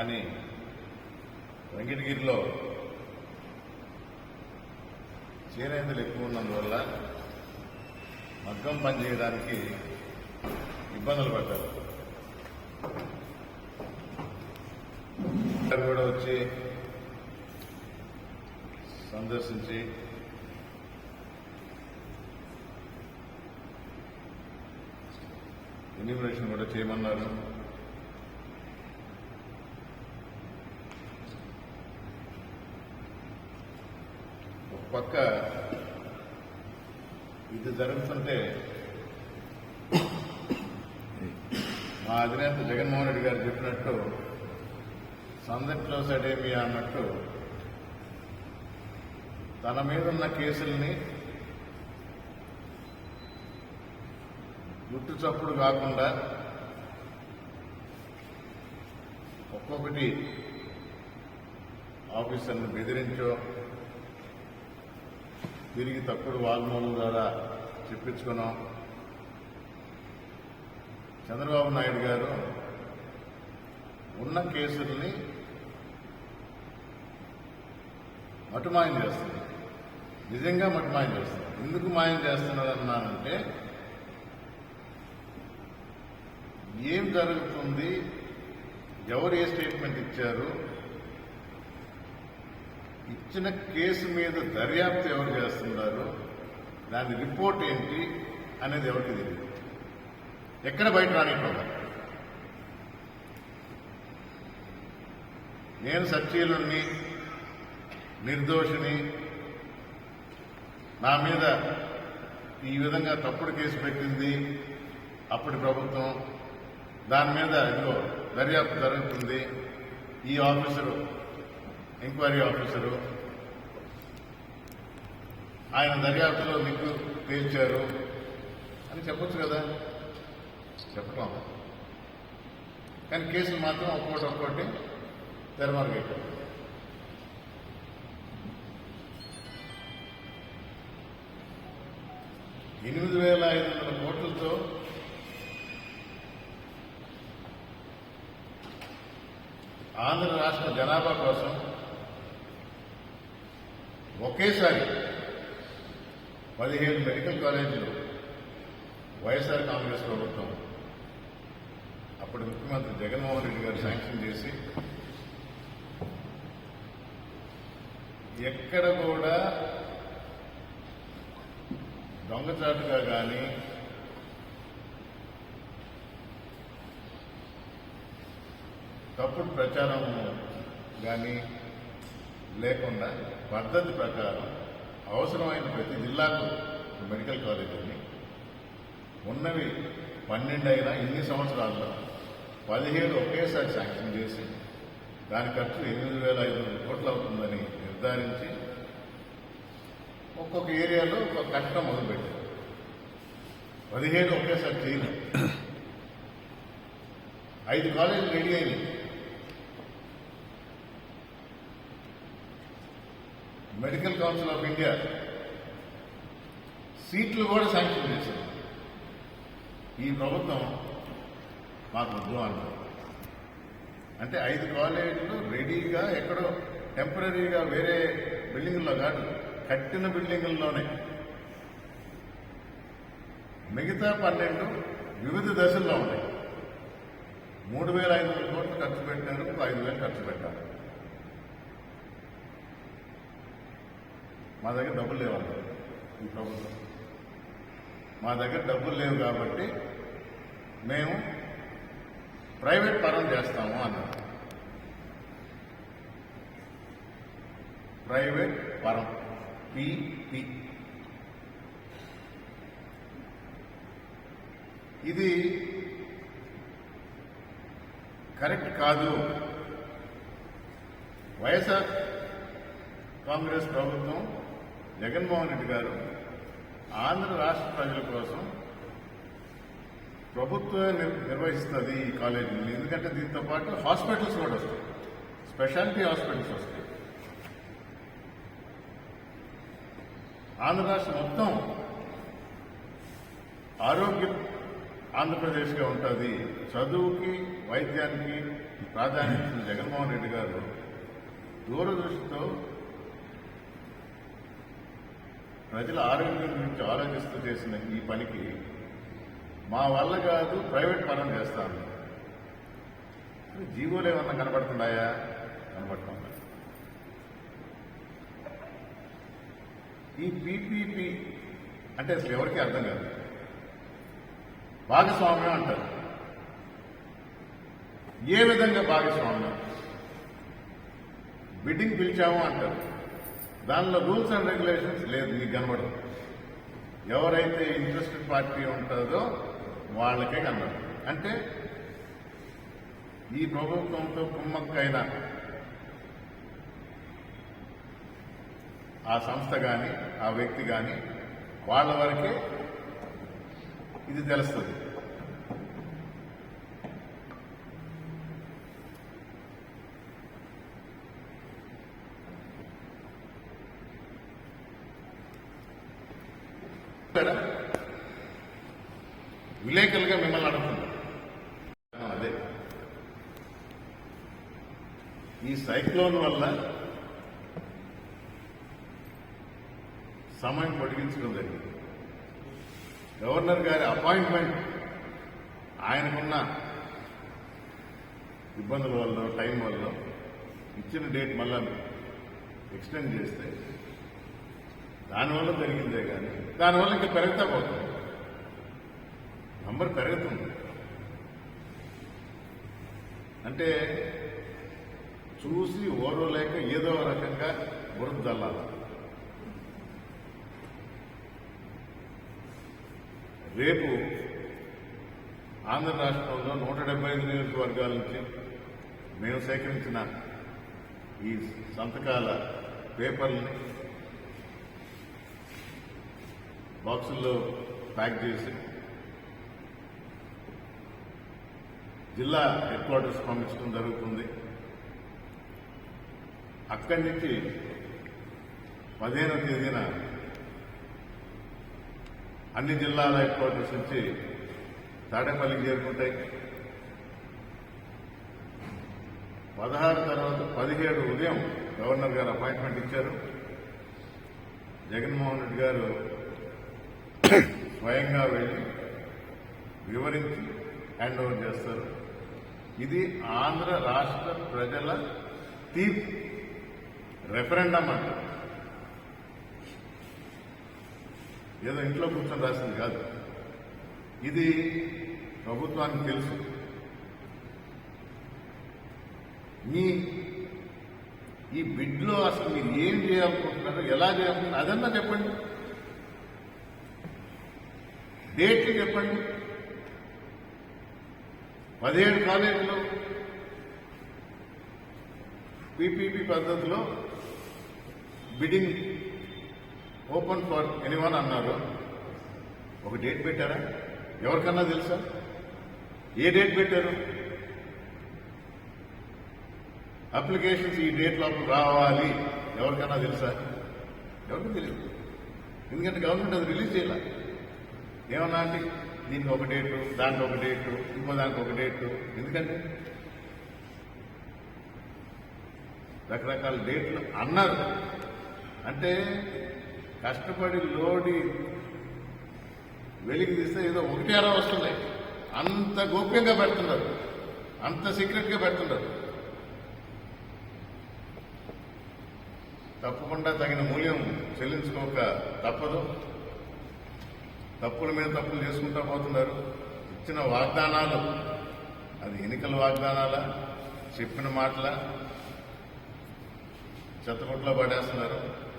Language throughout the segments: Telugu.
కానీ వెంకటగిరిలో చేనేతలు ఎక్కువ ఉన్నందువల్ల మగ్గం పని చేయడానికి ఇబ్బందులు పడ్డారు. కూడా వచ్చి సందర్శించి ఎన్యూమరేషన్ కూడా చేయమన్నారు ఒక పక్క ఇది జరుగుతుంటే మా అధినేత జగన్మోహన్ రెడ్డి గారు చెప్పినట్టు సందట్లో సడేమియా అన్నట్టు తన మీద ఉన్న కేసుల్ని గుట్టు చప్పుడు కాకుండా ఒక్కొక్కటి ఆఫీసర్ని బెదిరించో తిరిగి తప్పుడు వాగ్మూలం ద్వారా చెప్పించుకున్నాం. చంద్రబాబు నాయుడు గారు ఉన్న కేసుల్ని మటుమాయం చేస్తున్నారు. నిజంగా మటుమాయం చేస్తున్నారు. ఎందుకు మాయం చేస్తున్నారు అన్నానంటే ఏం జరుగుతుంది ఎవరు ఏ స్టేట్మెంట్ ఇచ్చారు ఇచ్చిన కేసు మీద దర్యాప్తు ఎవరు చేస్తున్నారు దాని రిపోర్ట్ ఏంటి అనేది ఎవరికి తెలియదు. ఎక్కడ బయట రానివ్వడం నేను సత్యీలుణ్ణి నిర్దోషిని నా మీద ఈ విధంగా తప్పుడు కేసు పెట్టింది అప్పటి ప్రభుత్వం దాని మీద ఇదిగో దర్యాప్తు జరుగుతుంది. ఈ ఆఫీసరు ఎంక్వైరీ ఆఫీసరు ఆయన దర్యాప్తులో నిక్కు పేల్చారు అని చెప్పొచ్చు కదా. చెప్పటం కానీ కేసులు మాత్రం ఒక్కోటి ఒక్కోటి తెరమరుగైపోయి ఎనిమిది వేల ఐదు వందల కోట్లతో ఆంధ్ర రాష్ట్ర జనాభా కోసం ఒకేసారి పదిహేను మెడికల్ కాలేజీలు వైఎస్ఆర్ కాంగ్రెస్ ప్రభుత్వం అప్పటి ముఖ్యమంత్రి జగన్మోహన్ రెడ్డి గారు శాంక్షన్ చేసి ఎక్కడ కూడా దొంగచాటుగా కానీ తప్పుడు ప్రచారం కానీ లేకుండా పద్ధతి ప్రకారం అవసరమైన ప్రతి జిల్లాకు మెడికల్ కాలేజ్ ఉంది. ఉన్నవి పన్నెండు అయినా ఇన్ని సంవత్సరాల్లో పదిహేడు ఒకేసారి శాంక్షన్ చేసి దాని ఖర్చు ఎనిమిది వేల ఐదు వందల కోట్లు అవుతుందని నిర్ధారించి ఒక్కొక్క ఏరియాలో ఒక కట్టడం మొదలుపెట్టారు. పదిహేడు ఒకేసారి చేయలేదు. ఐదు కాలేజీలు రెడీ అయినాయి. మెడికల్ కౌన్సిల్ ఆఫ్ ఇండియా సీట్లు కూడా శాంక్షన్ చేశారు ఈ ప్రభుత్వం మాకు వద్దు అన్నారు అంటే ఐదు కాలేజీలు రెడీగా ఎక్కడో టెంపరీగా వేరే బిల్డింగుల్లో కాదు కట్టిన బిల్డింగుల్లోనే. మిగతా పన్నెండు వివిధ దశల్లో ఉన్నాయి. మూడు వేల ఐదు వందల కోట్లు ఖర్చు పెట్టారు ఐదు వేలు ఖర్చు పెట్టారు. మా దగ్గర డబ్బులు లేవన్నారు ఈ ప్రభుత్వం. మా దగ్గర డబ్బులు లేవు కాబట్టి మేము ప్రైవేట్ పరం చేస్తాము అన్నారు. ప్రైవేట్ పరం పిపి ఇది కరెక్ట్ కాదు. వైఎస్ఆర్ కాంగ్రెస్ ప్రభుత్వం జగన్మోహన్ రెడ్డి గారు ఆంధ్ర రాష్ట్ర ప్రజల కోసం ప్రభుత్వం నిర్వహిస్తుంది ఈ కాలేజీని ఎందుకంటే దీంతో పాటు హాస్పిటల్స్ కూడా వస్తాయి. స్పెషాలిటీ హాస్పిటల్స్ వస్తాయి. ఆంధ్ర రాష్ట్రం మొత్తం ఆరోగ్య ఆంధ్రప్రదేశ్గా ఉంటుంది. చదువుకి వైద్యానికి ప్రాధాన్యత జగన్మోహన్ రెడ్డి గారు దూరదృష్టితో ప్రజల ఆరోగ్యం గురించి ఆలోచిస్తూ చేసిన ఈ పనికి మా వల్ల కాదు ప్రైవేట్ పరం చేస్తాను. జీవోలు ఏమన్నా కనబడుతున్నాయా? కనబడుతున్నాయి ఈ పీపీపీ అంటే అసలు ఎవరికి అర్థం కాదు. భాగస్వామ్యం అంటారు. ఏ విధంగా భాగస్వామ్యం? బిడ్డింగ్ పిలిచాము అంటారు. దానిలో రూల్స్ అండ్ రెగ్యులేషన్స్ లేదు మీకు కనబడదు. ఎవరైతే ఇంట్రెస్టెడ్ పార్టీ ఉంటుందో వాళ్ళకే కనబడదు. అంటే ఈ ప్రభుత్వంతో కుమ్మక్కైన ఆ సంస్థ కానీ ఆ వ్యక్తి కానీ వాళ్ళ వరకే ఇది తెలుస్తుంది. విలేకరులుగా మిమ్మల్ని అడుగుతున్నా. అదే. ఈ సైక్లోన్ వల్ల సమయం పొడిగించడం జరిగింది. గవర్నర్ గారి అపాయింట్మెంట్ ఆయనకున్న ఇబ్బందుల వల్ల టైం వల్ల ఇచ్చిన డేట్ మళ్ళా ఎక్స్టెండ్ చేస్తే దానివల్ల జరిగిందే కానీ దానివల్ల ఇంకా పెరుగుతా పోతుంది. నంబర్ పెరుగుతుంది. అంటే చూసి ఓర్వలేక ఏదో రకంగా బురద జల్లాలి. రేపు ఆంధ్ర రాష్ట్రంలో నూట డెబ్బై ఐదు నియోజకవర్గాల నుంచి మేము సేకరించిన ఈ సంతకాల పేపర్లని బాక్సుల్లో ప్యాక్ చేసి జిల్లా హెడ్ క్వార్టర్స్ పంపించడం జరుగుతుంది. అక్కడి నుంచి పదిహేనవ తేదీన అన్ని జిల్లాల హెడ్ క్వార్టర్స్ నుంచి తాడేపల్లికి చేరుకుంటాయి. పదహారు తర్వాత పదిహేడు ఉదయం గవర్నర్ గారు అపాయింట్మెంట్ ఇచ్చారు. జగన్మోహన్ రెడ్డి గారు స్వయంగా వెళ్ళి వివరించి హ్యాండ్ ఓవర్ చేస్తారు. ఇది ఆంధ్ర రాష్ట్ర ప్రజల తీర్పు. రెఫరెండం అంటారు. ఏదో ఇంట్లో కూర్చొని రాసింది కాదు. ఇది ప్రభుత్వానికి తెలుసు. మీ ఈ బిడ్లో అసలు మీరు ఏం చేయాలనుకుంటున్నారు ఎలా చేయాలనుకుంటున్నారు అదన్నా చెప్పండి. డేట్లు చెప్పండి. పదిహేడు కాలేజీలో పీపీపీ పద్ధతిలో బిడ్డింగ్ ఓపెన్ ఫర్ ఎనీవన్ అన్నారు. ఒక డేట్ పెట్టారా? ఎవరికన్నా తెలుసా? ఏ డేట్ పెట్టారు? అప్లికేషన్స్ ఈ డేట్ లోపల రావాలి. ఎవరికన్నా తెలుసా? ఎవరికి తెలియదు. ఎందుకంటే గవర్నమెంట్ అది రిలీజ్ చేయాలి. ఏమన్నా అంటే దీనికి ఒక డేటు దానికి ఒక డేటు ఇంకో దానికి ఒక డేటు ఎందుకంటే రకరకాల డేట్లు అన్నారు. అంటే కష్టపడి లోడి వెలికి తీస్తే ఏదో ఒకటి అర వస్తున్నాయి అంత గోప్యంగా పెడుతున్నారు. అంత సీక్రెట్గా పెడుతున్నారు. తప్పకుండా తగిన మూల్యం చెల్లించుకోక తప్పదు. తప్పుల మీద తప్పులు చేసుకుంటా పోతున్నారు. ఇచ్చిన వాగ్దానాలు అది ఎన్నికల వాగ్దానాల? చెప్పిన మాటల? చెత్తగుట్లో పడేస్తున్నారు.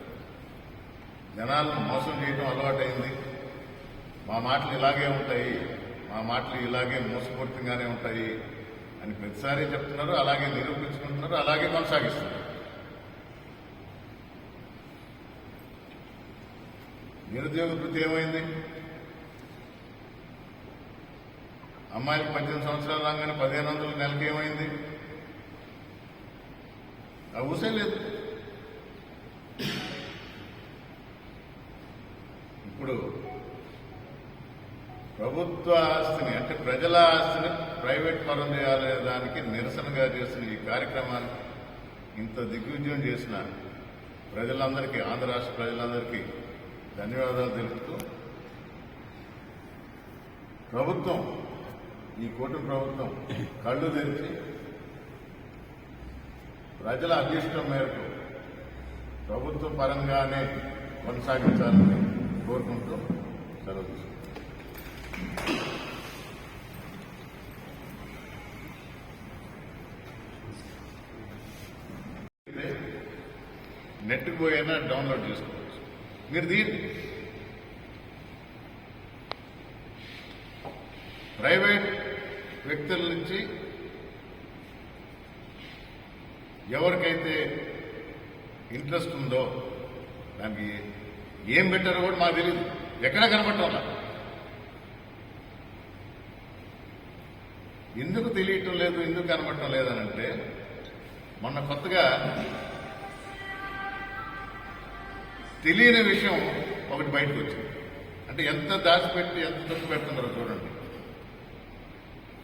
జనాలను మోసం చేయడం అలవాటైంది. మా మాటలు ఇలాగే ఉంటాయి. మా మాటలు ఇలాగే మోసపూరితంగానే ఉంటాయి అని ప్రతిసారి చెప్తున్నారు అలాగే నిరూపించుకుంటున్నారు అలాగే కొనసాగిస్తున్నారు. నిరుద్యోగ వృత్తి ఏమైంది? అమ్మాయిలు పద్దెనిమిది సంవత్సరాలు రాగానే పదిహేను వందల నెలకి ఏమైంది? ఊసే లేదు. ఇప్పుడు ప్రభుత్వ ఆస్తిని అంటే ప్రజల ఆస్తిని ప్రైవేట్ పరం చేయాలనే దానికి నిరసనగా చేసిన ఈ కార్యక్రమాన్ని ఇంత దిగ్విజయం చేసిన ప్రజలందరికీ ఆంధ్ర రాష్ట్ర ప్రజలందరికీ ధన్యవాదాలు తెలుపుతూ ప్రభుత్వం ఈ కూటమి ప్రభుత్వం కళ్ళు తెరిచి ప్రజల అభీష్టం మేరకు ప్రభుత్వ పరంగానే కొనసాగించాలని కోరుకుంటూ సెలవు నెట్ పోయినా డౌన్లోడ్ చేసుకోవచ్చు. మీరు దీన్ని ప్రైవేట్ వ్యక్తుల నుంచి ఎవరికైతే ఇంట్రెస్ట్ ఉందో దానికి ఏం పెట్టారో కూడా మాకు తెలియదు ఎక్కడ కనపడటం ఎందుకు తెలియటం లేదు ఎందుకు కనపడటం లేదనంటే మొన్న కొత్తగా తెలియని విషయం ఒకటి బయటకు వచ్చింది. అంటే ఎంత దాచిపెట్టి ఎంత తప్పు పెడుతున్నారో చూడండి.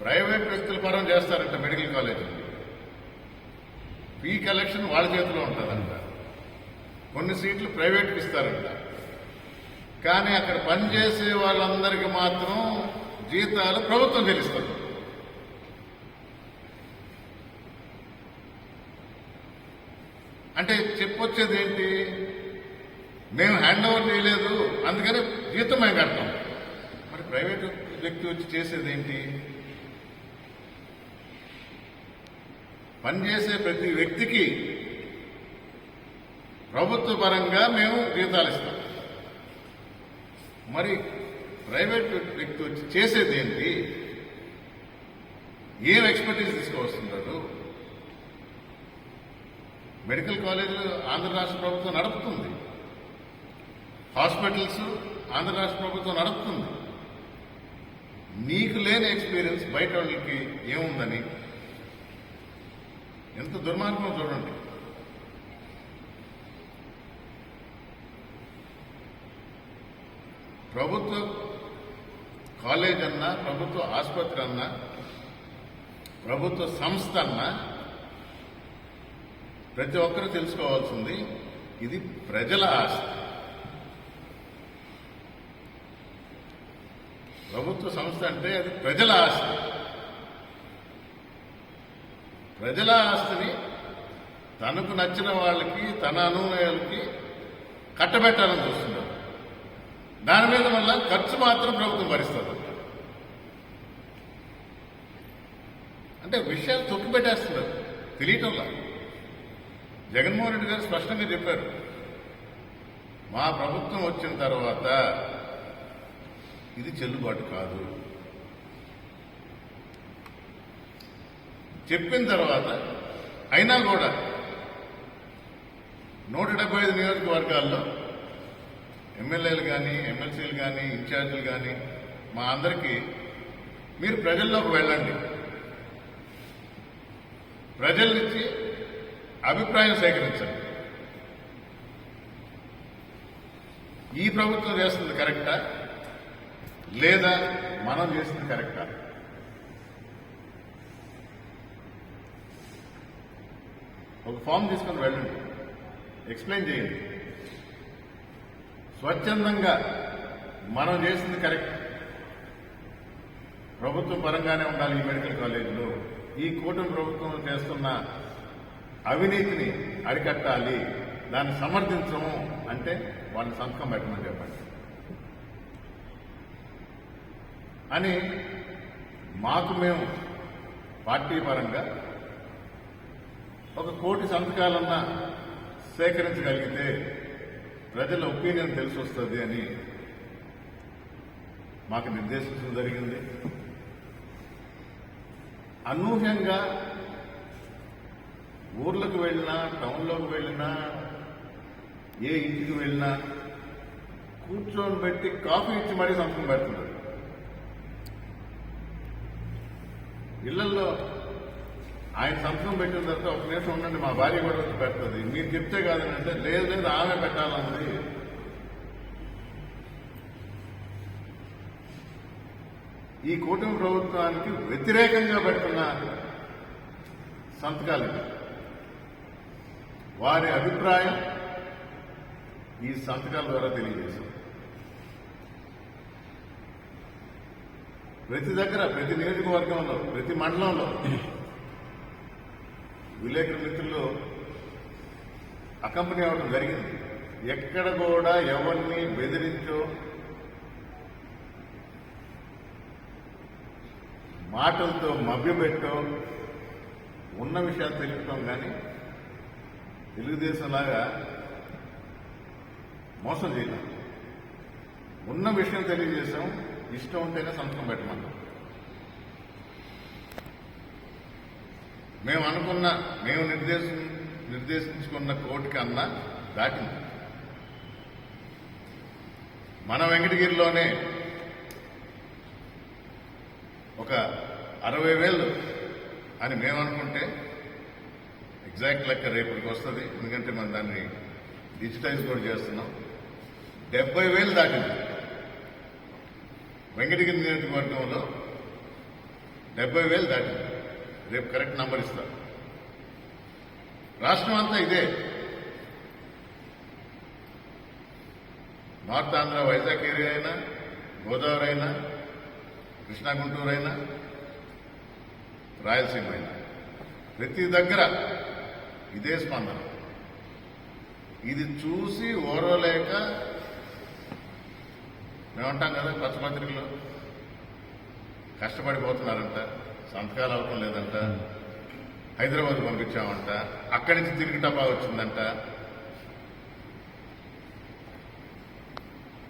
ప్రైవేట్ వ్యక్తుల పరం చేస్తారంట మెడికల్ కాలేజ్. ఫీ కలెక్షన్ వాళ్ళ చేతిలో ఉంటుందంట. కొన్ని సీట్లు ప్రైవేట్కి ఇస్తారంట. కానీ అక్కడ పనిచేసే వాళ్ళందరికీ మాత్రం జీతాలు ప్రభుత్వం తెలుస్తుంది అంటే చెప్పొచ్చేది ఏంటి మేము హ్యాండ్ ఓవర్ చేయలేదు అందుకని జీతం మేము కడతాం. మరి ప్రైవేట్ వ్యక్తి వచ్చి చేసేది ఏంటి పనిచేసే ప్రతి వ్యక్తికి ప్రభుత్వ పరంగా మేము జీతాలు ఇస్తాం. మరి ప్రైవేట్ వ్యక్తి వచ్చి చేసేది ఏంటి? ఏం ఎక్స్పర్టీస్ తీసుకువస్తున్నాడు మెడికల్ కాలేజీలు ఆంధ్ర రాష్ట్ర ప్రభుత్వం నడుపుతుంది. హాస్పిటల్స్ ఆంధ్ర రాష్ట్ర ప్రభుత్వం నడుపుతుంది. నీకు లేని ఎక్స్పీరియన్స్ బయట వాళ్ళకి ఏముందని ఎంత దుర్మార్గం చూడండి. ప్రభుత్వ కాలేజ్ అన్నా ప్రభుత్వ ఆసుపత్రి అన్నా ప్రభుత్వ సంస్థ అన్నా ప్రతి ఒక్కరూ తెలుసుకోవాల్సింది ఇది ప్రజల ఆస్తి. ప్రభుత్వ సంస్థ అంటే అది ప్రజల ఆస్తి. ప్రజల ఆస్తిని తనకు నచ్చిన వాళ్ళకి తన అనుయాయులకి కట్టబెట్టాలని చూస్తున్నారు. దాని మీద వల్ల ఖర్చు మాత్రం ప్రభుత్వం భరిస్తుంది. అంటే విషయాలు తొక్కి పెట్టేస్తున్నారు. తెలియటంలా జగన్మోహన్ రెడ్డి గారు స్పష్టంగా చెప్పారు. మా ప్రభుత్వం వచ్చిన తర్వాత ఇది చెల్లుబాటు కాదు. చెప్పిన తర్వాత అయినా కూడా నూట డెబ్బై ఐదు నియోజకవర్గాల్లో ఎమ్మెల్యేలు కానీ ఎమ్మెల్సీలు కానీ ఇన్ఛార్జీలు కానీ మా అందరికీ మీరు ప్రజల్లోకి వెళ్ళండి. ప్రజల నుంచి అభిప్రాయం సేకరించండి. ఈ ప్రభుత్వం చేస్తుంది కరెక్టా? లేదా మనం చేస్తుంది కరెక్టా? ఒక ఫామ్ తీసుకొని వెళ్ళండి. ఎక్స్ప్లెయిన్ చేయండి. స్వచ్ఛందంగా మనం చేసింది కరెక్ట్. ప్రభుత్వం పరంగానే ఉండాలి ఈ మెడికల్ కాలేజీలో. ఈ కూటమి ప్రభుత్వం చేస్తున్న అవినీతిని అరికట్టాలి. దాన్ని సమర్థించము అంటే వాళ్ళని సంతకం పెట్టమని చెప్పండి. అని మాకు మేము పార్టీ పరంగా ఒక కోటి సంతకాలన్నా సేకరించగలిగితే ప్రజల ఒపీనియన్ తెలిసి వస్తుంది అని మాకు నిర్దేశించడం జరిగింది. అనూహ్యంగా ఊర్లకు వెళ్ళినా టౌన్లోకి వెళ్ళినా ఏ ఇంటికి వెళ్ళినా కూర్చొని పెట్టి కాఫీ ఇచ్చి మరీ సంతకం పెడుతున్నారు ఇళ్ళలో ఆయన సంతకం పెట్టిన తర్వాత ఒక నిమిషం ఉండండి మా భార్య కూడా వచ్చి పెడుతుంది. మీరు చెప్తే కాదని అంటే లేదు లేదు ఆమె పెట్టాలన్నది ఈ కూటమి ప్రభుత్వానికి వ్యతిరేకంగా పెడుతున్న సంతకాలు వారి అభిప్రాయం ఈ సంతకాల ద్వారా తెలియజేశాం. ప్రతి దగ్గర ప్రతి నియోజకవర్గంలో ప్రతి మండలంలో విలేకరు మిత్రులు అకంపెనీ అవ్వడం జరిగింది. ఎక్కడ కూడా ఎవరిని బెదిరించో మాటలతో మభ్యపెట్టో ఉన్న విషయాలు తెలుపుతాం కానీ తెలుగుదేశం లాగా మోసం చేయలేం ఉన్న విషయం తెలియజేసాం ఇష్టం ఉంటేనే సంతకం పెట్టమన్నాం. మేము అనుకున్న మేము నిర్దేశం నిర్దేశించుకున్న కోర్టు కన్నా దాటింది. మన వెంకటగిరిలోనే ఒక అరవై వేలు అని మేము అనుకుంటే ఎగ్జాక్ట్ లెక్క రేపటికి వస్తుంది. ఎందుకంటే మనం దాన్ని డిజిటైజ్ కూడా చేస్తున్నాం. డెబ్బై వేలు దాటింది. వెంకటగిరి నియోజకవర్గంలో డెబ్బై వేలు దాటింది. రేపు కరెక్ట్ నంబర్ ఇస్తారు రాష్ట్రం అంతా ఇదే. నార్త్ ఆంధ్ర వైజాగ్ ఏరియా అయినా గోదావరి అయినా కృష్ణా గుంటూరు అయినా రాయలసీమ అయినా. ప్రతి దగ్గర ఇదే స్పందన. ఇది చూసి ఓర్వలేక మేమంటాం కదా పచ్చపత్రికలో కష్టపడిపోతున్నారంట. సంతకాలు అవటం లేదంట. హైదరాబాద్ పంపించామంట. అక్కడి నుంచి తిరిగి టపా వచ్చిందంట.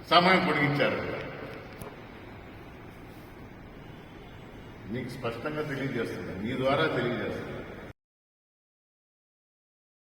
సమయం పొడిగించారంట మీకు స్పష్టంగా తెలియజేస్తుంది మీ ద్వారా తెలియజేస్తుంది